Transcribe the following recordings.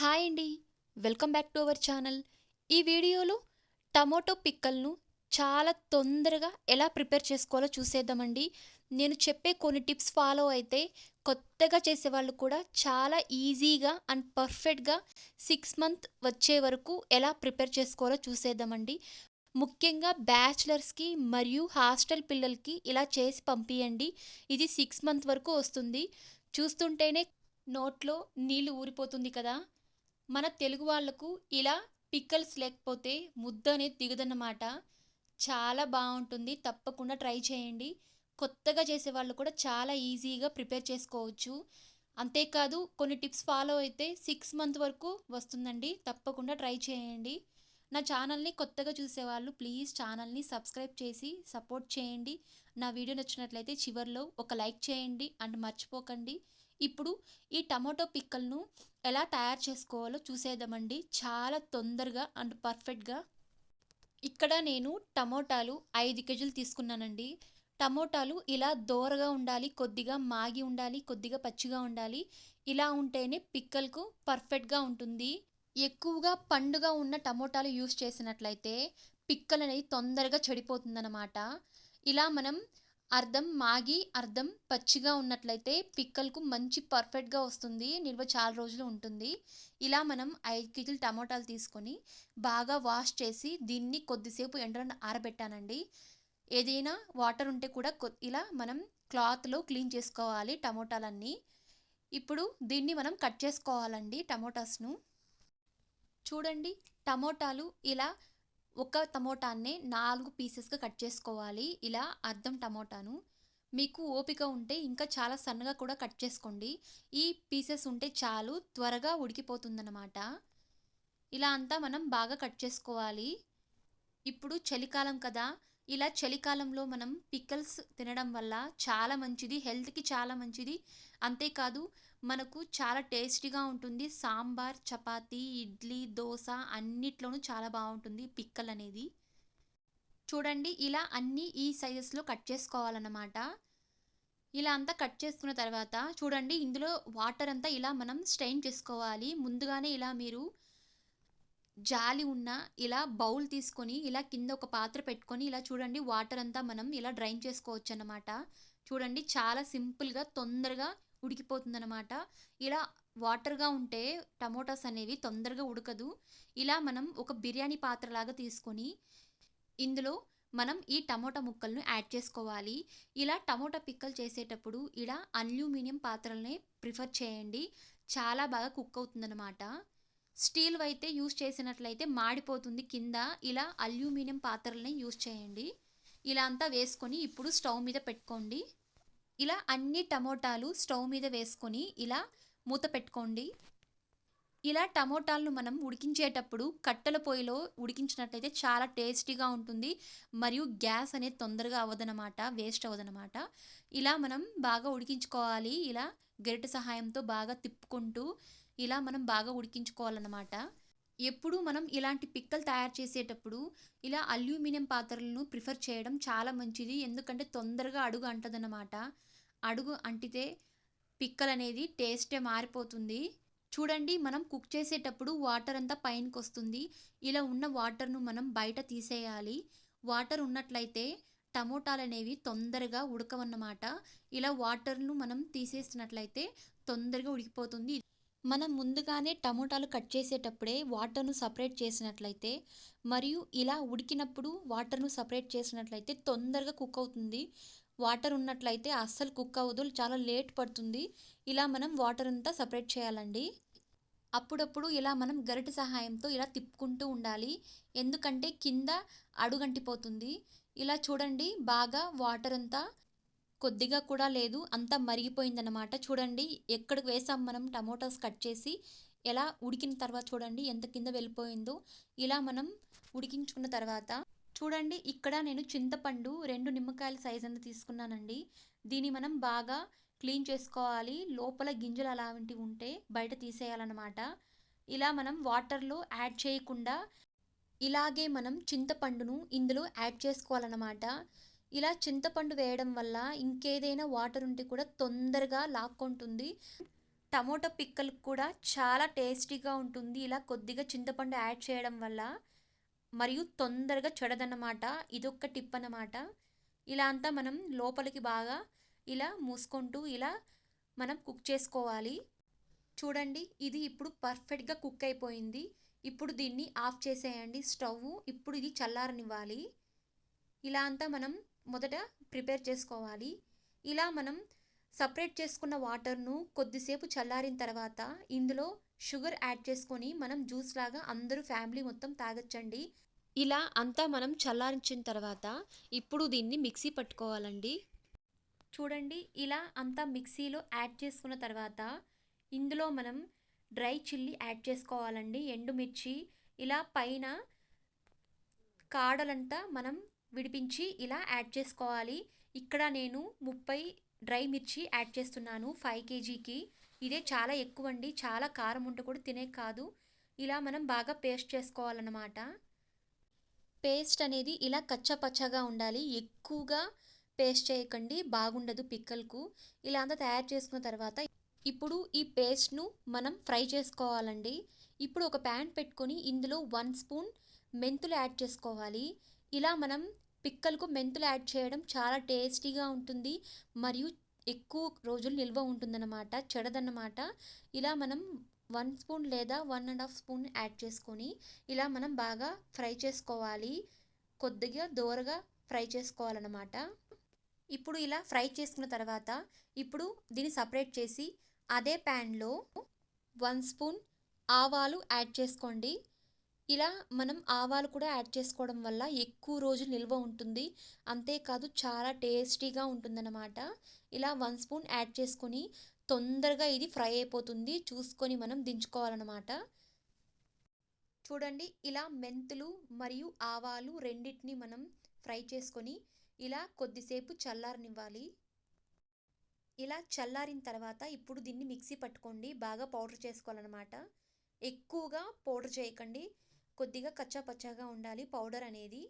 Hi అండి. Welcome back to our channel. ఈ వీడియోలో టమోటో పిక్కల్ను చాలా తొందరగా ఎలా ప్రిపేర్ చేసుకోవాలో చూసేద్దామండి. నేను చెప్పే కొన్ని టిప్స్ ఫాలో అయితే కొత్తగా చేసేవాళ్ళు కూడా చాలా ఈజీగా అండ్ పర్ఫెక్ట్గా సిక్స్ మంత్ వచ్చే వరకు ఎలా ప్రిపేర్ చేసుకోవాలో చూసేద్దామండి. ముఖ్యంగా బ్యాచిలర్స్కి మరియు హాస్టల్ పిల్లలకి ఇలా చేసి పంపియండి. ఇది సిక్స్ మంత్ వరకు వస్తుంది. చూస్తుంటేనే నోట్లో నీళ్ళు ఊరిపోతుంది కదా. మన తెలుగు వాళ్ళకు ఇలా పిక్కల్స్ లేకపోతే ముద్ద అనేది దిగదన్నమాట. చాలా బాగుంటుంది. తప్పకుండా ట్రై చేయండి. కొత్తగా చేసే వాళ్ళు కూడా చాలా ఈజీగా ప్రిపేర్ చేసుకోవచ్చు. అంతేకాదు కొన్ని టిప్స్ ఫాలో అయితే సిక్స్ మంత్ వరకు వస్తుందండి. తప్పకుండా ట్రై చేయండి. నా ఛానల్ని కొత్తగా చూసేవాళ్ళు ప్లీజ్ ఛానల్ని సబ్స్క్రైబ్ చేసి సపోర్ట్ చేయండి. నా వీడియో నచ్చినట్లయితే చివరిలో ఒక లైక్ చేయండి. అండ్ మర్చిపోకండి. ఇప్పుడు ఈ టమాటో పిక్కలను ఎలా తయారు చేసుకోవాలో చూసేద్దామండి. చాలా తొందరగా అండ్ పర్ఫెక్ట్గా. ఇక్కడ నేను టమోటాలు ఐదు కేజీలు తీసుకున్నానండి. టమోటాలు ఇలా దోరగా ఉండాలి కొద్దిగా మాగి ఉండాలి కొద్దిగా పచ్చిగా ఉండాలి. ఇలా ఉంటేనే పిక్కలకు పర్ఫెక్ట్గా ఉంటుంది. ఎక్కువగా పండుగా ఉన్న టమోటాలు యూస్ చేసినట్లయితే పిక్కలు అనేది తొందరగా చెడిపోతుందన్నమాట. ఇలా మనం అర్థం మాగి అర్థం పచ్చిగా ఉన్నట్లయితే పిక్కలకు మంచి పర్ఫెక్ట్గా వస్తుంది నిల్వ చాలా రోజులు ఉంటుంది. ఇలా మనం ఐదు కేజీలు టమోటాలు తీసుకొని బాగా వాష్ చేసి దీన్ని కొద్దిసేపు ఎండలో ఆరబెట్టానండి. ఏదైనా వాటర్ ఉంటే కూడా ఇలా మనం క్లాత్లో క్లీన్ చేసుకోవాలి టమోటాలన్నీ. ఇప్పుడు దీన్ని మనం కట్ చేసుకోవాలండి టమోటాస్ను. చూడండి టమోటాలు ఇలా ఒక టమోటాన్ని నాలుగు పీసెస్గా కట్ చేసుకోవాలి. ఇలా అర్థం టమోటాను. మీకు ఓపిక ఉంటే ఇంకా చాలా సన్నగా కూడా కట్ చేసుకోండి. ఈ పీసెస్ ఉంటే చాలు త్వరగా ఉడికిపోతుందన్నమాట. ఇలా అంతా మనం బాగా కట్ చేసుకోవాలి. ఇప్పుడు చలికాలం కదా ఇలా చలికాలంలో మనం పిక్కల్స్ తినడం వల్ల చాలా మంచిది హెల్త్కి చాలా మంచిది. అంతేకాదు మనకు చాలా టేస్టీగా ఉంటుంది. సాంబార్ చపాతీ ఇడ్లీ దోశ అన్నిట్లోనూ చాలా బాగుంటుంది పిక్కల్ అనేది చూడండి ఇలా అన్నీ ఈ సైజెస్లో కట్ చేసుకోవాలన్నమాట. ఇలా అంతా కట్ చేసుకున్న తర్వాత చూడండి ఇందులో వాటర్ అంతా ఇలా మనం స్ట్రెయిన్ చేసుకోవాలి. ముందుగానే ఇలా మీరు జాలి ఉన్న ఇలా బౌల్ తీసుకొని ఇలా కింద ఒక పాత్ర పెట్టుకొని ఇలా చూడండి వాటర్ అంతా మనం ఇలా డ్రైన్ చేసుకోవచ్చు అన్నమాట చూడండి చాలా సింపుల్గా తొందరగా ఉడికిపోతుందన్నమాట. ఇలా వాటర్గా ఉంటే టమోటాస్ అనేవి తొందరగా ఉడకదు. ఇలా మనం ఒక బిర్యానీ పాత్రలాగా తీసుకొని ఇందులో మనం ఈ టమోటా ముక్కలను యాడ్ చేసుకోవాలి. ఇలా టమోటా పిక్కలు చేసేటప్పుడు ఇలా అల్యూమినియం పాత్రలనే ప్రిఫర్ చేయండి. చాలా బాగా కుక్ అవుతుందన్నమాట. స్టీల్ అయితే యూస్ చేసినట్లయితే మాడిపోతుంది కింద. ఇలా అల్యూమినియం పాత్రలని యూస్ చేయండి. ఇలా అంతా వేసుకొని ఇప్పుడు స్టవ్ మీద పెట్టుకోండి. ఇలా అన్ని టమోటాలు స్టవ్ మీద వేసుకొని ఇలా మూత పెట్టుకోండి. ఇలా టమోటాలను మనం ఉడికించేటప్పుడు కట్టెల పొయ్యిలో ఉడికించినట్లయితే చాలా టేస్టీగా ఉంటుంది. మరియు గ్యాస్ అనేది తొందరగా అవ్వదనమాట వేస్ట్ అవ్వదనమాట ఇలా మనం బాగా ఉడికించుకోవాలి. ఇలా గరిట సహాయంతో బాగా తిప్పుకుంటూ ఇలా మనం బాగా ఉడికించుకోవాలన్నమాట. ఎప్పుడు మనం ఇలాంటి పిక్కలు తయారు చేసేటప్పుడు ఇలా అల్యూమినియం పాత్రలను ప్రిఫర్ చేయడం చాలా మంచిది. ఎందుకంటే తొందరగా అడుగు అంటదన్నమాట. అడుగు అంటితే పిక్కలు అనేది టేస్టే మారిపోతుంది. చూడండి మనం కుక్ చేసేటప్పుడు వాటర్ అంతా పైనకి వస్తుంది. ఇలా ఉన్న వాటర్ను మనం బయట తీసేయాలి. వాటర్ ఉన్నట్లయితే టమోటాలు అనేవి తొందరగా ఉడకవన్నమాట. ఇలా వాటర్ను మనం తీసేసినట్లయితే తొందరగా ఉడికిపోతుంది. మనం ముందుగానే టమోటాలు కట్ చేసేటప్పుడే వాటర్ను సపరేట్ చేసినట్లయితే మరియు ఇలా ఉడికినప్పుడు వాటర్ను సపరేట్ చేసినట్లయితే తొందరగా కుక్ అవుతుంది. వాటర్ ఉన్నట్లయితే అస్సలు కుక్ అవ్వదు చాలా లేట్ పడుతుంది. ఇలా మనం వాటర్ అంతా సపరేట్ చేయాలండి. అప్పుడప్పుడు ఇలా మనం గరిటె సహాయంతో ఇలా తిప్పుకుంటూ ఉండాలి. ఎందుకంటే కింద అడుగంటిపోతుంది. ఇలా చూడండి బాగా వాటర్ అంతా కొద్దిగా కూడా లేదు అంతా మరిగిపోయిందనమాట చూడండి ఎక్కడికి వేసాం మనం టమోటాస్ కట్ చేసి ఎలా ఉడికిన తర్వాత చూడండి ఎంత కింద వెళ్ళిపోయిందో. ఇలా మనం ఉడికించుకున్న తర్వాత చూడండి ఇక్కడ నేను చింతపండు రెండు నిమ్మకాయల సైజ్ అంత తీసుకున్నానండి. దీన్ని మనం బాగా క్లీన్ చేసుకోవాలి. లోపల గింజలు అలాంటివి ఉంటే బయట తీసేయాలన్నమాట. ఇలా మనం వాటర్లో యాడ్ చేయకుండా ఇలాగే మనం చింతపండును ఇందులో యాడ్ చేసుకోవాలన్నమాట. ఇలా చింతపండు వేయడం వల్ల ఇంకేదైనా వాటర్ ఉంటే కూడా తొందరగా లాక్కుంటుంది. టమోటా పిక్కలు కూడా చాలా టేస్టీగా ఉంటుంది. ఇలా కొద్దిగా చింతపండు యాడ్ చేయడం వల్ల మరియు తొందరగా చెడదన్నమాట. ఇదొక్క టిప్ అన్నమాట. ఇలా అంతా మనం లోపలికి బాగా ఇలా మూసుకుంటూ ఇలా మనం కుక్ చేసుకోవాలి. చూడండి ఇది ఇప్పుడు పర్ఫెక్ట్గా కుక్ అయిపోయింది. ఇప్పుడు దీన్ని ఆఫ్ చేసేయండి స్టవ్ ఇప్పుడు ఇది చల్లారనివ్వాలి. ఇలా అంతా మనం మొదట ప్రిపేర్ చేసుకోవాలి. ఇలా మనం సపరేట్ చేసుకున్న వాటర్ను కొద్దిసేపు చల్లారిన తర్వాత ఇందులో షుగర్ యాడ్ చేసుకొని మనం జ్యూస్ లాగా అందరూ ఫ్యామిలీ మొత్తం తాగొచ్చండి. ఇలా అంతా మనం చల్లారించిన తర్వాత ఇప్పుడు దీన్ని మిక్సీ పట్టుకోవాలండి. చూడండి ఇలా అంతా మిక్సీలో యాడ్ చేసుకున్న తర్వాత ఇందులో మనం డ్రై చిల్లీ యాడ్ చేసుకోవాలండి. ఎండుమిర్చి ఇలా పైన కాడలంతా మనం విడిపించి ఇలా యాడ్ చేసుకోవాలి. ఇక్కడ నేను ముప్పై డ్రై మిర్చి యాడ్ చేస్తున్నాను ఫైవ్ కేజీకి. ఇదే చాలా ఎక్కువ అండి చాలా కారం ఉంటే కూడా తినే కాదు. ఇలా మనం బాగా పేస్ట్ చేసుకోవాలన్నమాట. పేస్ట్ అనేది ఇలా కచ్చపచ్చగా ఉండాలి. ఎక్కువగా పేస్ట్ చేయకండి. బాగుండదు పిక్కలకు. ఇలా అంతా తయారు చేసుకున్న తర్వాత ఇప్పుడు ఈ పేస్ట్ను మనం ఫ్రై చేసుకోవాలండి. ఇప్పుడు ఒక ప్యాన్ పెట్టుకొని ఇందులో వన్ స్పూన్ మెంతులు యాడ్ చేసుకోవాలి. ఇలా మనం పిక్కలకు మెంతులు యాడ్ చేయడం చాలా టేస్టీగా ఉంటుంది. మరియు ఎక్కువ రోజులు నిల్వ ఉంటుందన్నమాట చెడదన్నమాట. ఇలా మనం వన్ స్పూన్ లేదా one and half spoon add చేసుకొని ఇలా మనం బాగా ఫ్రై చేసుకోవాలి. కొద్దిగా దోరగా ఫ్రై చేసుకోవాలన్నమాట. ఇప్పుడు ఇలా ఫ్రై చేసుకున్న తర్వాత ఇప్పుడు దీన్ని సపరేట్ చేసి అదే ప్యాన్లో వన్ స్పూన్ ఆవాలు యాడ్ చేసుకోండి. ఇలా మనం ఆవాలు కూడా యాడ్ చేసుకోవడం వల్ల ఎక్కువ రోజు నిల్వ ఉంటుంది. అంతేకాదు చాలా టేస్టీగా ఉంటుందన్నమాట. ఇలా వన్ స్పూన్ యాడ్ చేసుకొని తొందరగా ఇది ఫ్రై అయిపోతుంది. చూసుకొని మనం దించుకోవాలన్నమాట. చూడండి ఇలా మెంతులు మరియు ఆవాలు రెండింటిని మనం ఫ్రై చేసుకొని ఇలా కొద్దిసేపు చల్లారనివ్వాలి. ఇలా చల్లారిన తర్వాత ఇప్పుడు దీన్ని మిక్సీ పట్టుకోండి. బాగా పౌడర్ చేసుకోవాలన్నమాట. ఎక్కువగా పౌడర్ చేయకండి. కొద్దిగా కచ్చాపచ్చాగా ఉండాలి పౌడర్ అనేది.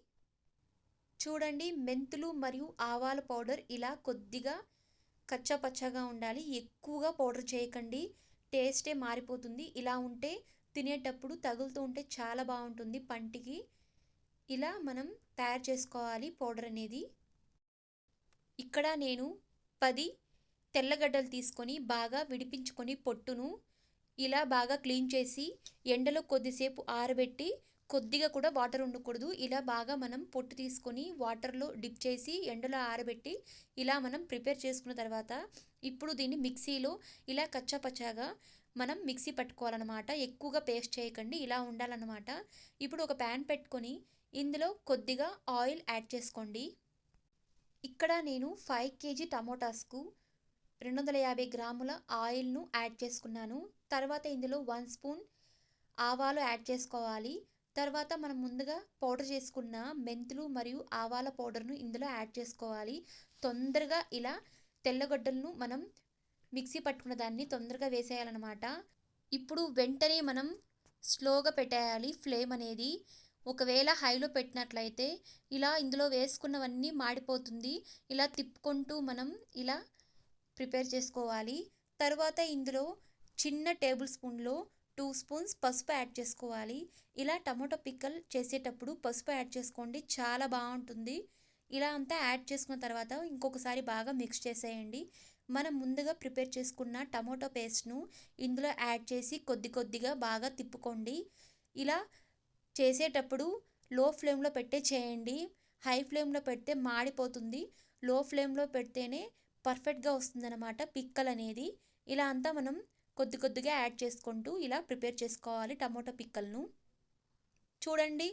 చూడండి మెంతులు మరియు ఆవాల పౌడర్ ఇలా కొద్దిగా కచ్చా పచ్చగా ఉండాలి. ఎక్కువగా పౌడర్ చేయకండి. టేస్టే మారిపోతుంది. ఇలా ఉంటే తినేటప్పుడు తగులుతూ ఉంటే చాలా బాగుంటుంది పంటికి. ఇలా మనం తయారు చేసుకోవాలి పౌడర్ అనేది. ఇక్కడ నేను పది తెల్లగడ్డలు తీసుకొని బాగా విడిపించుకొని పొట్టును ఇలా బాగా క్లీన్ చేసి ఎండలో కొద్దిసేపు ఆరబెట్టి కొద్దిగా కూడా వాటర్ ఉండకూడదు. ఇలా బాగా మనం పొట్టు తీసుకొని వాటర్లో డిప్ చేసి ఎండలో ఆరబెట్టి ఇలా మనం ప్రిపేర్ చేసుకున్న తర్వాత ఇప్పుడు దీన్ని మిక్సీలో ఇలా కచ్చాపచ్చాగా మనం మిక్సీ పట్టుకోవాలన్నమాట. ఎక్కువగా పేస్ట్ చేయకండి ఇలా ఉండాలన్నమాట. ఇప్పుడు ఒక ప్యాన్ పెట్టుకొని ఇందులో కొద్దిగా ఆయిల్ యాడ్ చేసుకోండి. ఇక్కడ నేను ఫైవ్ కేజీ టమోటాస్కు రెండు వందల యాభై గ్రాముల ఆయిల్ను యాడ్ చేసుకున్నాను. తర్వాత ఇందులో వన్ స్పూన్ ఆవాలు యాడ్ చేసుకోవాలి. తర్వాత మనం ముందుగా పౌడర్ చేసుకున్న మెంతులు మరియు ఆవాల పౌడర్ను ఇందులో యాడ్ చేసుకోవాలి. తొందరగా ఇలా తెల్లగడ్డలను మనం మిక్సీ పట్టుకున్న దాన్ని తొందరగా వేసేయాలన్నమాట. ఇప్పుడు వెంటనే మనం స్లోగా పెట్టేయాలి ఫ్లేమ్ అనేది. ఒకవేళ హైలో పెట్టినట్లయితే ఇలా ఇందులో వేసుకున్నవన్నీ మాడిపోతుంది. ఇలా తిప్పుకుంటూ మనం ఇలా ప్రిపేర్ చేసుకోవాలి. తర్వాత ఇందులో చిన్న టేబుల్ స్పూన్లో టూ స్పూన్స్ పసుపు యాడ్ చేసుకోవాలి. ఇలా టమాటో పిక్కల్ చేసేటప్పుడు పసుపు యాడ్ చేసుకోండి. చాలా బాగుంటుంది. ఇలా అంతా యాడ్ చేసుకున్న తర్వాత ఇంకొకసారి బాగా మిక్స్ చేసేయండి. మనం ముందుగా ప్రిపేర్ చేసుకున్న టమాటో పేస్ట్ను ఇందులో యాడ్ చేసి కొద్ది కొద్దిగా బాగా తిప్పుకోండి. ఇలా చేసేటప్పుడు లో ఫ్లేమ్లో పెట్టే చేయండి. హై ఫ్లేమ్లో పెడితే మాడిపోతుంది. లో ఫ్లేమ్లో పెడితేనే పర్ఫెక్ట్గా వస్తుందన్నమాట పిక్కల్ అనేది ఇలా అంతా మనం కొద్ది కొద్దిగా యాడ్ చేసుకుంటూ ఇలా ప్రిపేర్ చేసుకోవాలి టమోటా పిక్కల్ను. చూడండి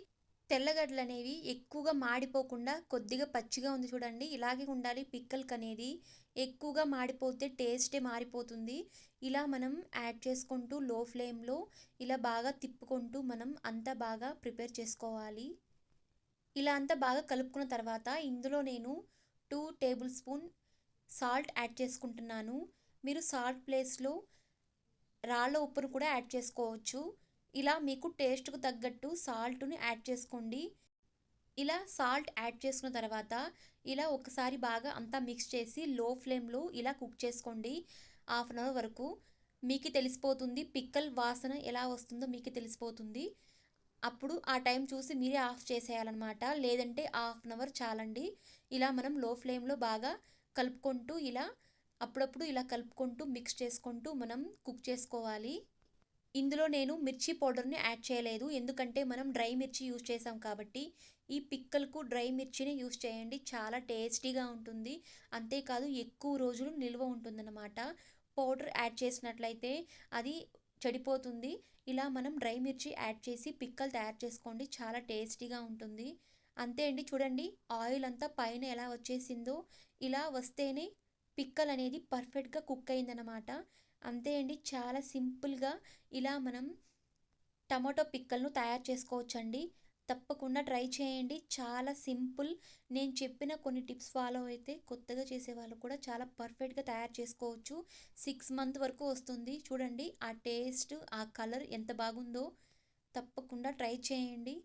తెల్లగడ్డలు అనేవి ఎక్కువగా మాడిపోకుండా కొద్దిగా పచ్చిగా ఉంది చూడండి. ఇలాగే ఉండాలి పిక్కల్కి అనేది ఎక్కువగా మాడిపోతే టేస్టే మారిపోతుంది. ఇలా మనం యాడ్ చేసుకుంటూ లో ఫ్లేమ్లో ఇలా బాగా తిప్పుకుంటూ మనం అంతా బాగా ప్రిపేర్ చేసుకోవాలి. ఇలా అంతా బాగా కలుపుకున్న తర్వాత ఇందులో నేను two table spoon salt add చేసుకుంటున్నాను. మీరు సాల్ట్ ప్లేస్లో రాళ్ళ ఉప్పును కూడా యాడ్ చేసుకోవచ్చు. ఇలా మీకు టేస్ట్కు తగ్గట్టు సాల్ట్ని యాడ్ చేసుకోండి. ఇలా సాల్ట్ యాడ్ చేసుకున్న తర్వాత ఇలా ఒకసారి బాగా అంతా మిక్స్ చేసి లో ఫ్లేమ్లో ఇలా కుక్ చేసుకోండి. హాఫ్ అన్ అవర్ వరకు. మీకు తెలిసిపోతుంది పిక్కల్ వాసన ఎలా వస్తుందో మీకు తెలిసిపోతుంది. అప్పుడు ఆ టైం చూసి మీరే ఆఫ్ చేసేయాలన్నమాట. లేదంటే హాఫ్ అన్ అవర్ చాలండి. ఇలా మనం లో ఫ్లేమ్లో బాగా కలుపుకుంటూ ఇలా అప్పుడప్పుడు ఇలా కలుపుకుంటూ మిక్స్ చేసుకుంటూ మనం కుక్ చేసుకోవాలి. ఇందులో నేను మిర్చి పౌడర్ని యాడ్ చేయలేదు. ఎందుకంటే మనం డ్రై మిర్చి యూజ్ చేసాం కాబట్టి ఈ పిక్కలకు డ్రై మిర్చిని యూజ్ చేయండి. చాలా టేస్టీగా ఉంటుంది. అంతేకాదు ఎక్కువ రోజులు నిల్వ ఉంటుందన్నమాట. పౌడర్ యాడ్ చేసినట్లయితే అది చెడిపోతుంది. ఇలా మనం డ్రై మిర్చి యాడ్ చేసి పిక్కలు తయారు చేసుకోండి. చాలా టేస్టీగా ఉంటుంది. అంతే అండి. చూడండి ఆయిల్ అంతా పైన ఎలా వచ్చేసిందో ఇలా వస్తేనే పిక్కల్ అనేది పర్ఫెక్ట్గా కుక్ అయిందనమాట అంతే అండి చాలా సింపుల్గా ఇలా మనం టమాటో పిక్కలను తయారు చేసుకోవచ్చండి. తప్పకుండా ట్రై చేయండి. చాలా సింపుల్. నేను చెప్పిన కొన్ని టిప్స్ ఫాలో అయితే కొత్తగా చేసేవాళ్ళు కూడా చాలా పర్ఫెక్ట్గా తయారు చేసుకోవచ్చు. సిక్స్ మంత్ వరకు వస్తుంది. చూడండి ఆ టేస్ట్ ఆ కలర్ ఎంత బాగుందో తప్పకుండా ట్రై చేయండి.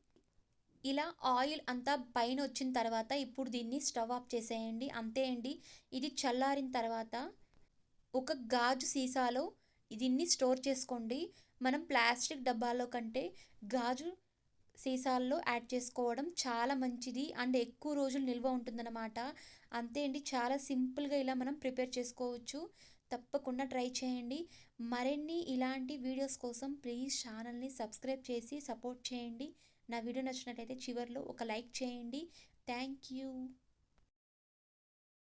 ఇలా ఆయిల్ అంతా పైన వచ్చిన తర్వాత ఇప్పుడు దీన్ని స్టవ్ ఆఫ్ చేసేయండి. అంతే అండి ఇది చల్లారిన తర్వాత ఒక గాజు సీసాలో దీన్ని స్టోర్ చేసుకోండి. మనం ప్లాస్టిక్ డబ్బాలో కంటే గాజు సీసాల్లో యాడ్ చేసుకోవడం చాలా మంచిది. అండ్ ఎక్కువ రోజులు నిల్వ ఉంటుందన్నమాట. అంతే అండి చాలా సింపుల్గా ఇలా మనం ప్రిపేర్ చేసుకోవచ్చు. తప్పకుండా ట్రై చేయండి. మరిన్ని ఇలాంటి వీడియోస్ కోసం ప్లీజ్ ఛానల్ని సబ్స్క్రైబ్ చేసి సపోర్ట్ చేయండి. నా వీడియో నచ్చినట్లయితే చివరిలో ఒక లైక్ చేయండి. Thank you.